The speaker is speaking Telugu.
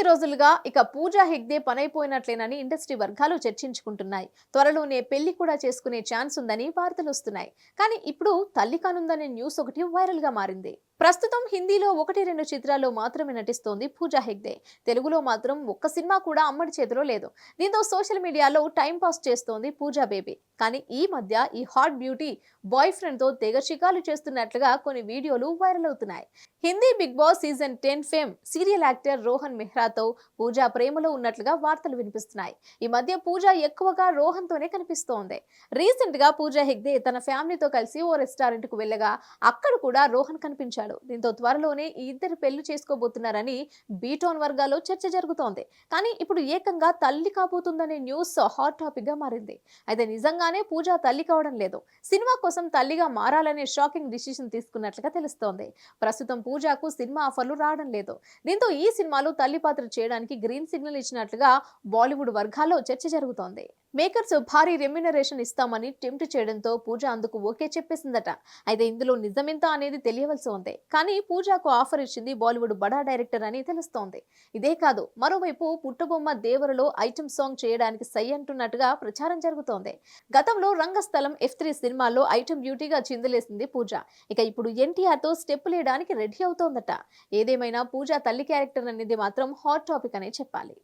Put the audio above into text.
కొద్ది రోజులుగా ఇక పూజా హెగ్దే పనైపోయినట్లేనని ఇండస్ట్రీ వర్గాలు చర్చించుకుంటున్నాయి. త్వరలోనే పెళ్ళి కూడా చేసుకునే ఛాన్స్ ఉందని వార్తలు వస్తున్నాయి. కానీ ఇప్పుడు తల్లి కానుందనే న్యూస్ ఒకటి వైరల్గా మారింది. ప్రస్తుతం హిందీలో ఒకటి రెండు చిత్రాల్లో మాత్రమే నటిస్తోంది పూజా హెగ్దే తెలుగులో మాత్రం ఒక్క సినిమా కూడా అమ్మడి చేతిలో లేదు. దీంతో సోషల్ మీడియాలో టైం పాస్ చేస్తోంది పూజా బేబీ. కానీ ఈ మధ్య ఈ హాట్ బ్యూటీ బాయ్ ఫ్రెండ్తో తెగ చికాలు చేస్తున్నట్లుగా కొన్ని వీడియోలు వైరల్ అవుతున్నాయి. Hindi big boss season ten fame serial actor Rohan మెహ్రాతో Pooja ప్రేమలో ఉన్నట్లుగా వార్తలు వినిపిస్తున్నాయి. ఈ మధ్య పూజ ఎక్కువగా రోహన్ తోనే కనిపిస్తోంది. రీసెంట్గా పూజా హెగ్దే తన ఫ్యామిలీతో కలిసి ఓ రెస్టారెంట్కు వెళ్ళగా అక్కడ కూడా రోహన్ కనిపించాడు. దీంతో త్వరలోనే ఈ ఇద్దరు పెళ్ళి చేసుకోబోతున్నారని బీటోన్ వర్గాల్లో చర్చ జరుగుతోంది. కానీ ఇప్పుడు ఏకంగా తల్లి కాబోతుందనే న్యూస్ హాట్ టాపిక్గా మారింది. అయితే నిజంగా నిజంగానే పూజ తల్లి కావడం లేదు. సినిమా కోసం తల్లిగా మారాలనే షాకింగ్ డిసిషన్ తీసుకున్నట్లుగా తెలుస్తోంది. ప్రస్తుతం పూజకు సినిమా ఆఫర్లు రావడం లేదు. దీంతో ఈ సినిమాలో తల్లి పాత్ర చేయడానికి గ్రీన్ సిగ్నల్ ఇచ్చినట్లుగా బాలీవుడ్ వర్గాల్లో చర్చ జరుగుతోంది. మేకర్స్ భారీ రెమ్యునరేషన్ ఇస్తామని టెంప్ట్ చేయడంతో పూజ అందుకు ఓకే చెప్పేసిందట. అయితే ఇందులో నిజమెంత అనేది తెలియవలసి ఉంది. కానీ పూజకు ఆఫర్ ఇచ్చింది బాలీవుడ్ బడా డైరెక్టర్ అని తెలుస్తోంది. ఇదే కాదు మరోవైపు పుట్టబొమ్మ దేవరలో ఐటమ్ సాంగ్ చేయడానికి సై అంటున్నట్టుగా ప్రచారం జరుగుతోంది. గతంలో రంగస్థలం ఎఫ్ త్రీ సినిమాల్లో ఐటమ్ బ్యూటీగా చిందులేసింది పూజ. ఇక ఇప్పుడు ఎన్టీఆర్తో స్టెప్ లేయడానికి రెడీ అవుతోందట. ఏదేమైనా పూజ తల్లి క్యారెక్టర్ అనేది మాత్రం హాట్ టాపిక్ అనే చెప్పాలి.